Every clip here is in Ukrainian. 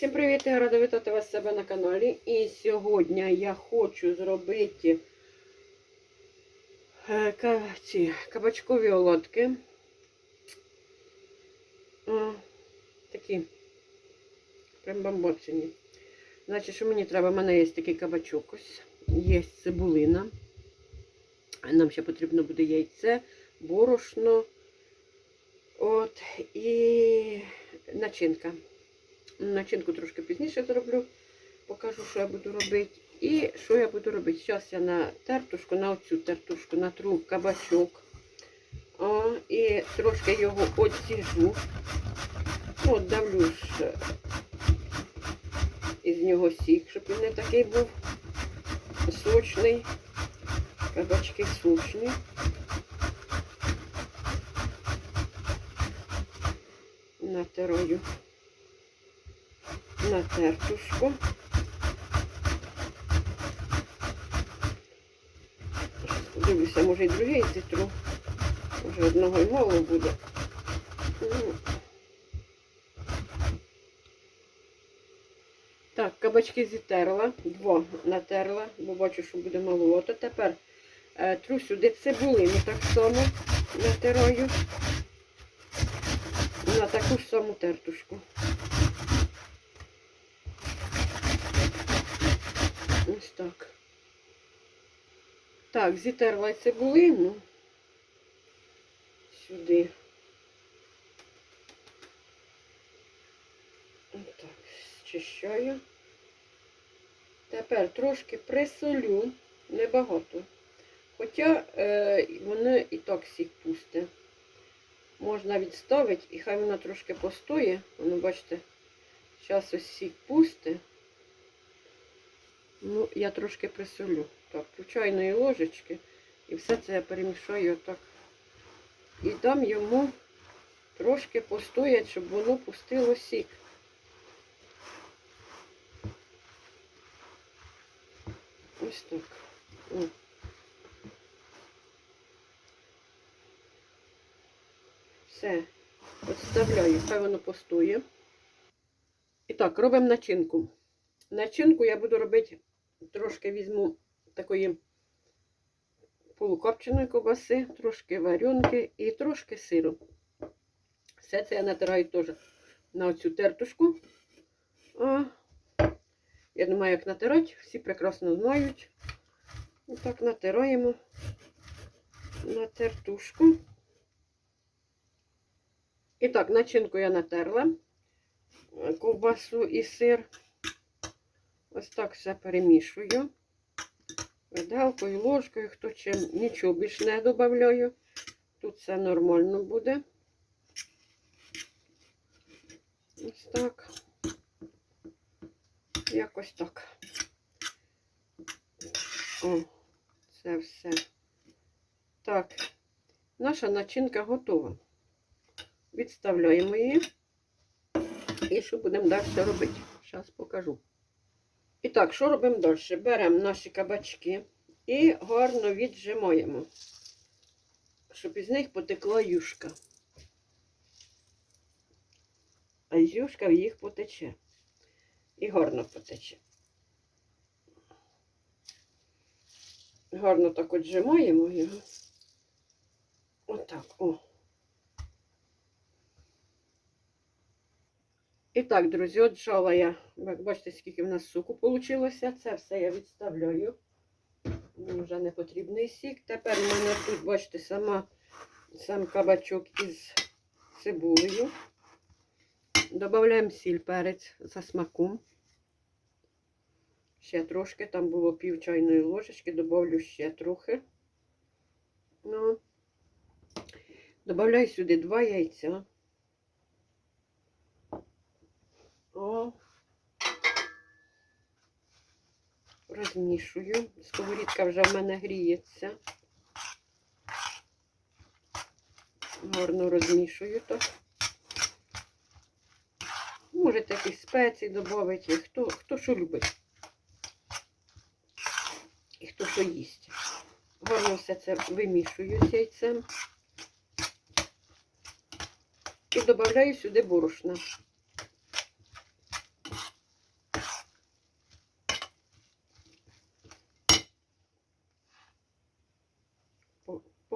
Всім привіт! Я рада вітати вас себе на каналі. І сьогодні я хочу зробити е, ці кабачкові олодки. О, такі прям бомбоцині. Значить, що мені треба? У мене є такий кабачок ось, є цибулина. Нам ще потрібно буде яйце, борошно. От, і начинка. Начинку трошки пізніше зроблю. Покажу, що я буду робити. І що я буду робити? Зараз я на тертушку, на оцю тертушку натру кабачок. О, і трошки його оціжу. От давлю ж із нього сік, щоб він не такий був сочний. Кабачки сочні. Натираю на тертушку. Дивлюся, може і другий цитру. Може одного й мало буде. Ну. Так, кабачки зітерла, два натерла, бо бачу, що буде маловато. Тепер е, тру сюди цибулину так само натираю на таку ж саму тертушку. Ось так. Так, зітерла цибулину сюди. Отак, зчищаю. Тепер трошки присолю, небагато. Хоча е, воно і так сік пусте. Можна відставити і хай воно трошки постоє. Воно, бачите, зараз ось сік пусте. Ну, я трошки присолю. Так, по чайної ложечки. І все це я перемішаю отак. І дам йому трошки постоять, щоб воно пустило сік. Ось так. О. Все. Відставляю, хай воно постоє. І так, робимо начинку. Начинку я буду робити, трошки візьму такої полукопченої ковбаси, трошки варенки і трошки сиру. Все це я натираю теж на оцю тертушку. А, я думаю, як натирати, всі прекрасно знають. Отак натираємо на тертушку. І так, начинку я натерла, ковбасу і сир. Ось так все перемішую. Виделкою, ложкою, хто чим. Нічого більш не додаю. Тут все нормально буде. Ось так. Якось так. О, це все. Так, наша начинка готова. Відставляємо її. І що будемо далі робити? Зараз покажу. І так, що робимо далі? Беремо наші кабачки і гарно віджимаємо, щоб із них потекла юшка. А юшка в їх потече. І гарно потече. Гарно так отжимаємо його. Отак, о. І так, друзі, от отжала я, бачите, скільки в нас соку вийшло. Це все я відставляю. Вже не потрібний сік. Тепер у мене тут, бачите, сама, сам кабачок із цибулею. Додаємо сіль перець за смаком. Ще трошки, там було пів чайної ложечки, додавлю ще трохи. Ну, Добавляю сюди два яйця. О. Розмішую. Сковорідка вже в мене гріється. Гарно розмішую то. Можете якісь спеції додати, хто, хто що любить. І хто що їсть. Гарно все це вимішую з яйцем. І додаю сюди борошна.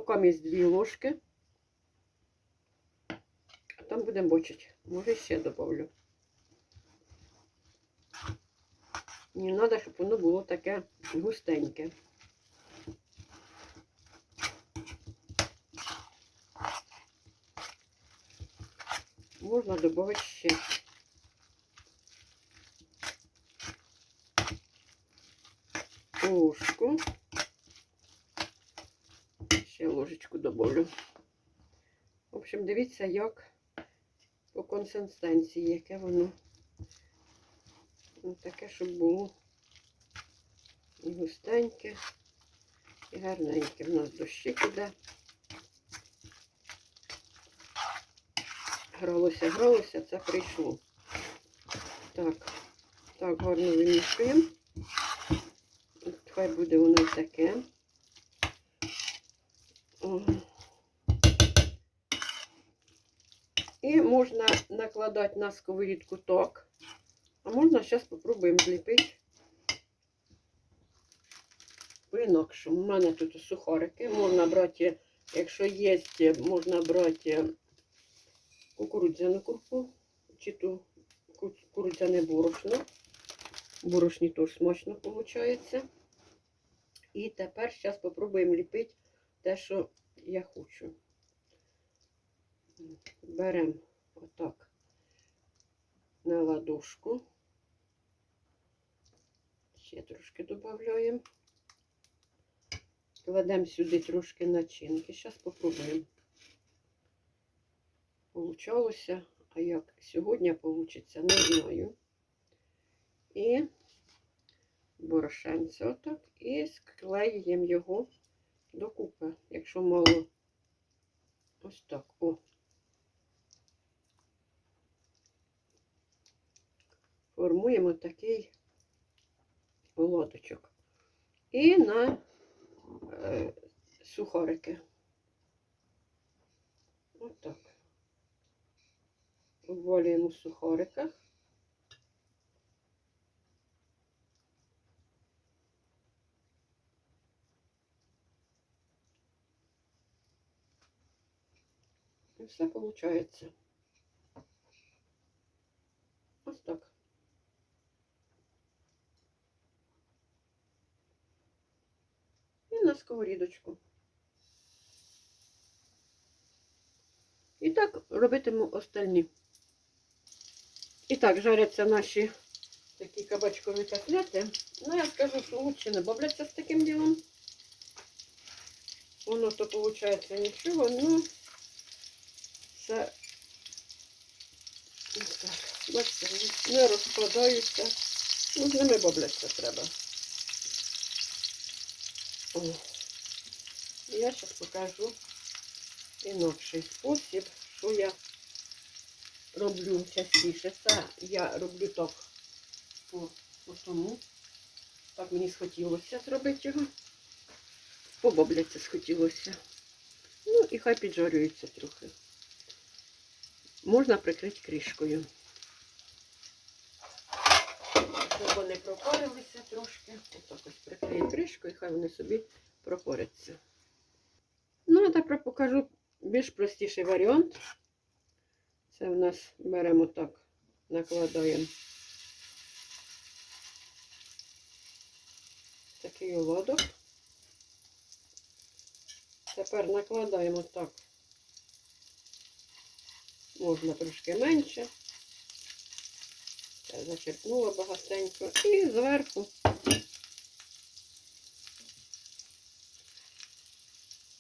Поки є дві ложки. А там будемо бочити. Може ще добавлю. Мені треба, щоб воно було таке густеньке. Можна додати ще. Ложку. Ложечку добавлю. В общем, дивіться, як по консистенції, яке воно. Ну, таке, щоб було і густеньке, і гарненьке. В нас дощик іде. Гралося, гралося, це прийшло. Так, так, гарно вимішуємо. Хай буде воно таке. І можна накладати на сковорідку ток. А можна зараз спробуємо зліпити по-інакшому. У мене тут сухарики. Можна брати, якщо є, можна брати кукурудзяну крупу, чи ту ку- кукурудзяне борошно. Борошні теж смачно виходить. І тепер зараз спробуємо ліпити те, що я хочу. Беремо отак на ладошку. Ще трошки додаємо. Кладемо сюди трошки начинки. Зараз спробуємо. Получалося, а як сьогодні вийде, не знаю. І борошенце отак. І склеюємо його докупи, якщо мало. Ось так. О. Формуємо такий лодочок. І на е, сухарики. Отак. Обвалюємо в сухариках. І все виходить. Ось так. І на сковорідочку. І так робитиму остальні. І так, жаряться наші такі кабачкові котлети. Ну, я скажу, що лучше не бавляться з таким ділом. Воно то виходить нічого, ну це ось так. Бачите, не розкладаються. Ну, з ними бавлятися треба. О. Я зараз покажу інакший спосіб, що я роблю частіше. Це я роблю так по, по тому. Так мені схотілося зробити його. Побобляться схотілося. Ну і хай піджарюється трохи. Можна прикрити кришкою. Щоб вони пропарилися трошки. Отак ось прикрию кришкою, і хай вони собі пропоряться. Ну, а тепер покажу більш простіший варіант. Це в нас беремо так, накладаємо такий оладок. Тепер накладаємо так, можна трошки менше. Зачерпнула багатенько. І зверху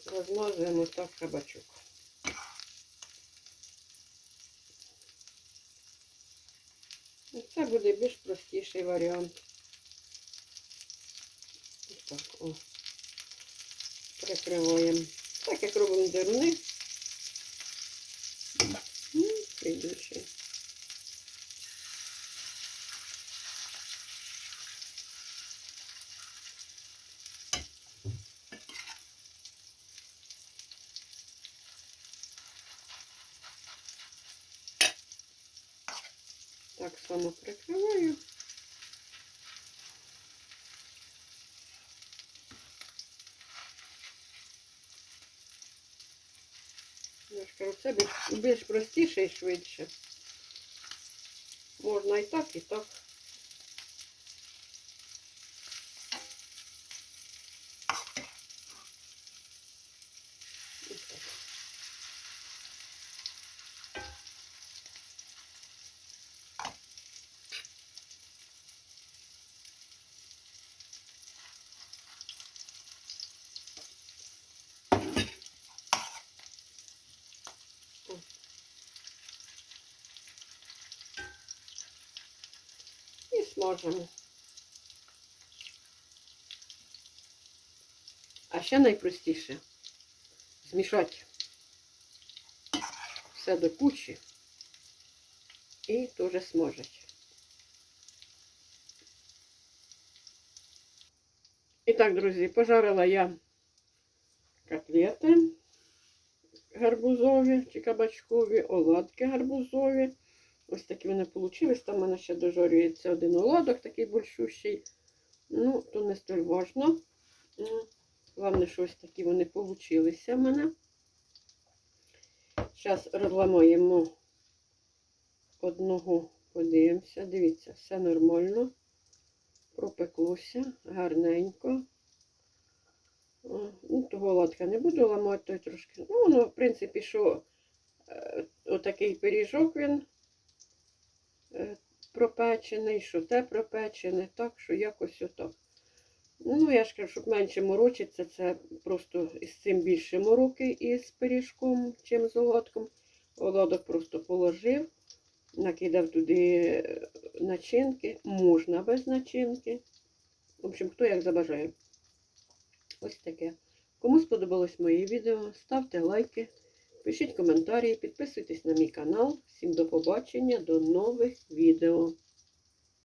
розмазуємо так кабачок. Це буде більш простіший варіант. Ось так, о. Прикриваємо. Так як робимо деруни. Слідуючий. Так само прикриваю. Це більш- простіше і швидше. Можна і так, і так. Смажемо. А ще найпростіше змішати все до кучі і теж смажити. І так, друзі, пожарила я котлети гарбузові чи кабачкові, оладки гарбузові. Ось такі вони вийшли. Там в мене ще дожарюється один оладок, такий большущий. Ну, то не столь важно. Головне, що ось такі вони получилися в мене. Зараз розламаємо одного, подивимося. Дивіться, все нормально. Пропеклося гарненько. Ну, того оладка не буду ламати, той трошки. Ну, воно, в принципі, що е, отакий пиріжок він пропечений, що те пропечене, так, що якось отак. Ну, я ж кажу, щоб менше морочиться, це просто із цим більше мороки із пиріжком, чим з оладком. Оладок просто положив, накидав туди е, начинки, можна без начинки. В общем, хто як забажає. Ось таке. Кому сподобалось моє відео, ставте лайки, пишіть коментарі, підписуйтесь на мій канал. Всім до побачення, до нових відео.